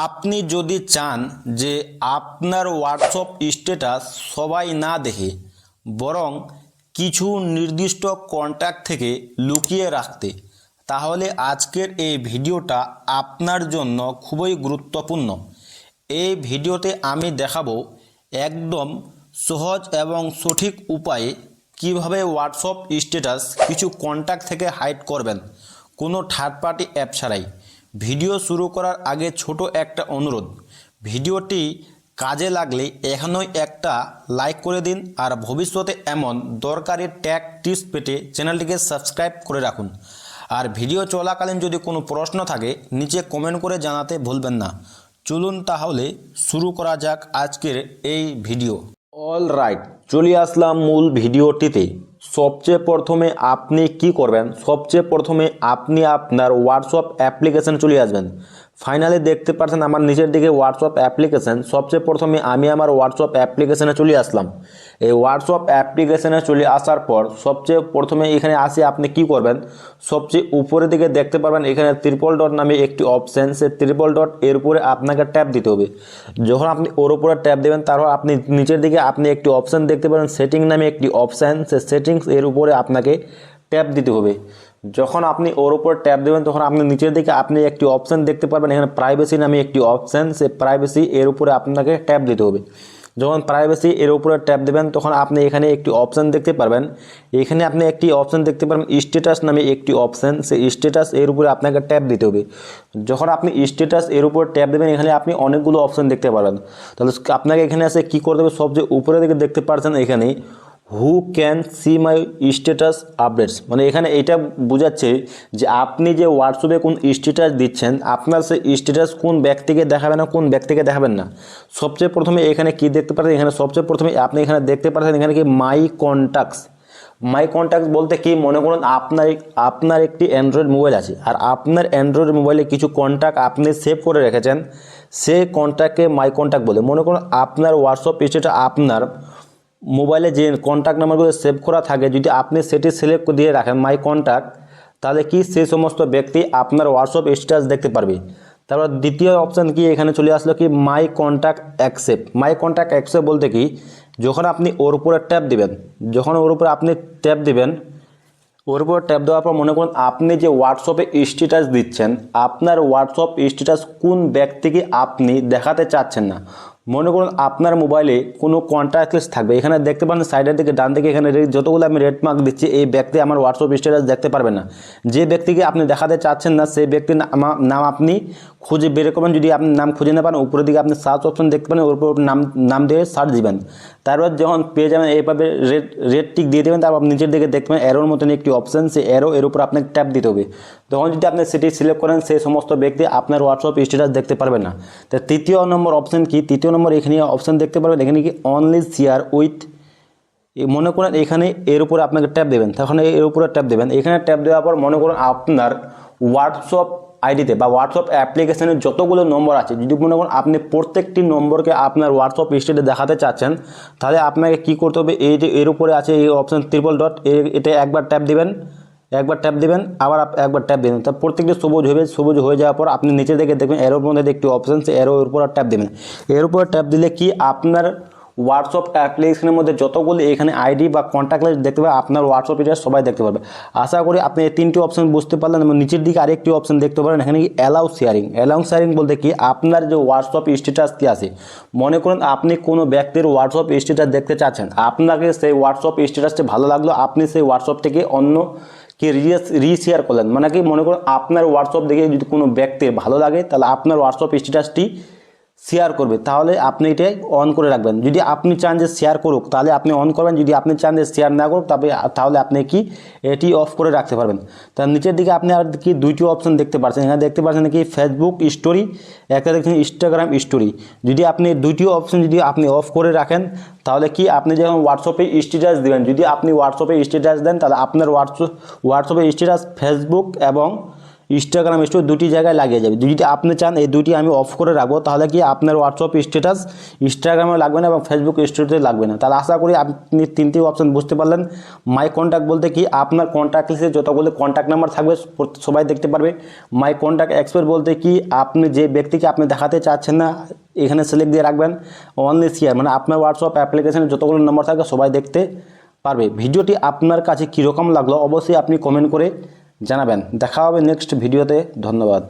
আপনি যদি চান যে আপনার হোয়াটসঅ্যাপ স্ট্যাটাস সবাই না দেখে, বরং কিছু নির্দিষ্ট কন্ট্যাক্ট থেকে লুকিয়ে রাখতে, তাহলে আজকের এই ভিডিওটা আপনার জন্য খুবই গুরুত্বপূর্ণ। এই ভিডিওতে আমি দেখাবো একদম সহজ এবং সঠিক উপায়ে কীভাবে হোয়াটসঅ্যাপ স্ট্যাটাস কিছু কন্ট্যাক্ট থেকে হাইড করবেন। কোনো থার্ড পার্টি অ্যাপ ছাড়াই। ভিডিও শুরু করার আগে ছোট একটা অনুরোধ। ভিডিওটি কাজে লাগলে এখনই একটা লাইক করে দিন আর ভবিষ্যতে এমন দরকারি ট্যাগ টিপস পেতে চ্যানেলটিকে সাবস্ক্রাইব করে রাখুন। আর ভিডিও চলাকালীন যদি কোনো প্রশ্ন থাকে, নিচে কমেন্ট করে জানাতে ভুলবেন না। চলুন তাহলে শুরু করা যাক আজকের এই ভিডিও। অল রাইট চলে আসলাম মূল ভিডিওটিতে। সবচেয়ে প্রথমে আপনি কি করবেন? সবচেয়ে প্রথমে আপনি আপনার হোয়াটসঅ্যাপ অ্যাপ্লিকেশন চলে আসবেন। ফাইনালি দেখতে পাচ্ছেন আমার নিচের দিকে হোয়াটসঅ্যাপ অ্যাপ্লিকেশান সবচেয়ে প্রথমে আমি আমার হোয়াটসঅ্যাপ অ্যাপ্লিকেশানে চলে আসলাম। এই হোয়াটসঅ্যাপ অ্যাপ্লিকেশানে চলে আসার পর সবচেয়ে প্রথমে এখানে আসি, আপনি কি করবেন? সবচেয়ে উপরের দিকে দেখতে পারবেন, এখানে ত্রিপল ডট নামে একটি অপশান সে ত্রিপল ডট এর উপরে আপনাকে ট্যাপ দিতে হবে। যখন আপনি ওর উপরে ট্যাপ দেবেন, তারপর আপনি নিচের দিকে আপনি একটি অপশান দেখতে পাবেন সেটিং নামে একটি অপশান সে সেটিংস এর উপরে আপনাকে ট্যাপ দিতে হবে। যখন আপনি ওর উপর ট্যাপ দেবেন, তখন আপনি নিচের দিকে আপনি একটি অপশান দেখতে পারবেন। এখানে প্রাইভেসি নামে একটি অপশান সে প্রাইভেসি এর উপরে আপনাকে ট্যাপ দিতে হবে। যখন প্রাইভেসি এর উপরে ট্যাপ দেবেন, তখন আপনি এখানে একটি অপশান দেখতে পারবেন। এখানে আপনি একটি অপশান দেখতে পারবেন স্ট্যাটাস নামে একটি অপশান সেই স্ট্যাটাস এর উপরে আপনাকে ট্যাপ দিতে হবে। যখন আপনি স্ট্যাটাস এর উপর ট্যাপ দেবেন, এখানে আপনি অনেকগুলো অপশান দেখতে পারবেন। তাহলে আপনাকে এখানে এসে কী করতে হবে? সবচেয়ে উপরে দিকে দেখতে পারছেন এখানে who can see my status updates মানে এখানে এটা বোঝাচ্ছে যে আপনি যে হোয়াটসঅ্যাপে কোন স্ট্যাটাস দিচ্ছেন, আপনার সেই স্ট্যাটাস কোন ব্যক্তিকে দেখাবেন না, কোন ব্যক্তিকে দেখাবেন না। সবচেয়ে প্রথমে এখানে কি দেখতে পাচ্ছেন? এখানে সবচেয়ে প্রথমে আপনি এখানে দেখতে পাচ্ছেন এখানে কি মাই কন্ট্যাক্টস মাই কন্ট্যাক্ট বলতে কি? মনে করুন আপনার আপনার একটি অ্যান্ড্রয়েড মোবাইল আছে, আর আপনার অ্যান্ড্রয়েড মোবাইলে কিছু কন্ট্যাক্ট আপনি সেভ করে রেখেছেন সে কন্ট্যাক্টকে মাই কন্ট্যাক্ট বলে। মনে করুন আপনার হোয়াটসঅ্যাপ স্টেটাস আপনার মোবাইলে যে কন্ট্যাক্ট নাম্বারগুলো সেভ করা থাকে, যদি আপনি সেটি সিলেক্ট দিয়ে রাখেন মাই কন্ট্যাক্ট তাহলে কি সেই সমস্ত ব্যক্তি আপনার হোয়াটসঅ্যাপ স্ট্যাটাস দেখতে পারবে? তারপর দ্বিতীয় অপশান কি, এখানে চলে আসলো কি my contact except my contact except বলতে কি, যখন আপনি ওর উপরে ট্যাপ দিবেন, যখন ওর উপরে আপনি ট্যাপ দিবেন, ওর উপর ট্যাপ দেওয়ার পর মনে করুন আপনি যে হোয়াটসঅ্যাপে স্ট্যাটাস দিচ্ছেন, আপনার হোয়াটসঅ্যাপ স্ট্যাটাস কোন ব্যক্তিকে আপনি দেখাতে চাচ্ছেন না। মনে করুন আপনার মোবাইলে কোনো কন্ট্যাক্টলেস থাকবে। এখানে দেখতে পারেন সাইডের দিকে, ডান দিকে এখানে যতগুলো আমি রেড মার্ক দিচ্ছি, এই ব্যক্তি আমার হোয়াটসঅ্যাপ স্ট্যাটাস দেখতে পারবে না। যে ব্যক্তিকে আপনি দেখাতে চাচ্ছেন না সেই ব্যক্তির নাম আপনি খুঁজে বের করবেন, যদি আপনি নাম খুঁজে না পান, উপরের দিকে আপনি সার্চ অপশন দেখতে পারেন, ওর উপর নাম নাম দিয়ে সার্চ দিবেন। তারপর যখন পেয়ে যাবেন, এইভাবে রেড রেড টিক দিয়ে দেবেন, তারপর নিচের দিকে দেখতে পাবেন অ্যারোর মতন একটি অপশন সেই অ্যারো এর উপর আপনাকে ট্যাপ দিতে হবে। তখন যদি আপনি সেটি সিলেক্ট করেন, সেই সমস্ত ব্যক্তি আপনার হোয়াটসঅ্যাপ স্ট্যাটাস দেখতে পারবে না। তো তৃতীয় নম্বর অপশান কি? তৃতীয় নম্বর এখানে অপশান দেখতে পারবেন, এখানে কি অনলি শেয়ার উইথ মনে করেন এখানে এর উপরে আপনাকে ট্যাপ দেবেন। তখন এর উপরে ট্যাপ দেবেন। এখানে ট্যাপ দেওয়ার পর মনে করুন আপনার হোয়াটসঅ্যাপ আইডিতে বা হোয়াটসঅ্যাপ অ্যাপ্লিকেশনের যতগুলো নম্বর আছে, যদি মনে করুন আপনি প্রত্যেকটি নম্বরকে আপনার হোয়াটসঅ্যাপ স্টেটে দেখাতে চাচ্ছেন, তাহলে আপনাকে কি করতে হবে? এই যে, এর উপরে আছে এই অপশন ট্রিপল ডট এটা একবার ট্যাপ দিবেন, একবার ট্যাপ দিবেন, আবার একবার ট্যাপ দেবেন। তা প্রত্যেকটি সবুজ হবে সবুজ হয়ে যাওয়ার পর আপনি নিচে দিকে দেখবেন এরোর মধ্যে একটি অপশন সে এরো এর উপর ট্যাপ দেবেন। এর উপর ট্যাপ দিলে কি আপনার হোয়াটসঅ্যাপ অ্যাপ্লিকেশনের মধ্যে যতগুলি এখানে আইডি বা কন্ট্যাক্ট লিস্ট দেখতে পাবে আপনার হোয়াটসঅ্যাপ এটা সবাই দেখতে পারবে। আশা করি আপনি এই তিনটি অপশন বুঝতে পারলেন এবং নিচের দিকে আরেকটি অপশন দেখতে পারেন, এখানে কি অ্যালাউ শেয়ারিং অ্যালাউ শেয়ারিং বলতে কি, আপনার যে হোয়াটসঅ্যাপ স্ট্যাটাস কি আছে, মনে করেন আপনি কোনো ব্যক্তির হোয়াটসঅ্যাপ স্ট্যাটাস দেখতে চাচ্ছেন, আপনাকে সেই হোয়াটসঅ্যাপ স্ট্যাটাসটি ভালো লাগল, আপনি সেই হোয়াটসঅ্যাপ থেকে অন্য কি রিশেয়ার করলেন। মানে কি, মনে করুন আপনার হোয়াটসঅ্যাপ দেখে যদি কোনো ব্যক্তির ভালো লাগে, তাহলে আপনার হোয়াটসঅ্যাপ স্ট্যাটাসটি শেয়ার করবে, তাহলে আপনি এটাই অন করে রাখবেন। যদি আপনি চান যে শেয়ার করুক, তাহলে আপনি অন করবেন। যদি আপনি চান যে শেয়ার না করুক, তবে তাহলে আপনি কি এটি অফ করে রাখতে পারবেন। তার নিচের দিকে আপনি আর কি দুইটি অপশন দেখতে পাচ্ছেন এখানে দেখতে পাচ্ছেন কি ফেসবুক স্টোরি একটা দেখছেন ইনস্টাগ্রাম স্টোরি যদি আপনি দুইটি অপশন যদি আপনি অফ করে রাখেন, তাহলে কি আপনি যখন হোয়াটসঅ্যাপে স্ট্যাটাস দেবেন, যদি আপনি হোয়াটসঅ্যাপে স্ট্যাটাস দেন, তাহলে আপনার হোয়াটসঅ্যাপ হোয়াটসঅ্যাপে স্ট্যাটাস ফেসবুক এবং ইনস্টাগ্রাম স্টোরি দুটি জায়গায় লাগিয়ে যাবে। যদি আপনি চান এই দুটি আমি অফ করে রাখব, তাহলে কি আপনার হোয়াটসঅ্যাপ স্ট্যাটাস ইনস্টাগ্রামে লাগবে না এবং ফেসবুক স্টোরিতে লাগবে না। তাহলে আশা করি আপনি তিনটি অপশন বুঝতে পারলেন। মাই কন্ট্যাক্ট বলতে কি? আপনার কন্ট্যাক্ট লিস্টে যতগুলো কন্ট্যাক্ট নাম্বার থাকবে, সবাই দেখতে পারবে। মাই কন্ট্যাক্ট এক্সপার্ট বলতে কি? আপনি যে ব্যক্তিকে আপনি দেখাতে চাচ্ছেন না, এখানে সিলেক্ট দিয়ে রাখবেন। অনলি শেয়ার মানে আপনার হোয়াটসঅ্যাপ অ্যাপ্লিকেশনে যতগুলো নম্বর থাকে সবাই দেখতে পারবে। ভিডিওটি আপনার কাছে কীরকম লাগল, অবশ্যই আপনি কমেন্ট করে জানাবেন। দেখা হবে নেক্সট ভিডিওতে। ধন্যবাদ।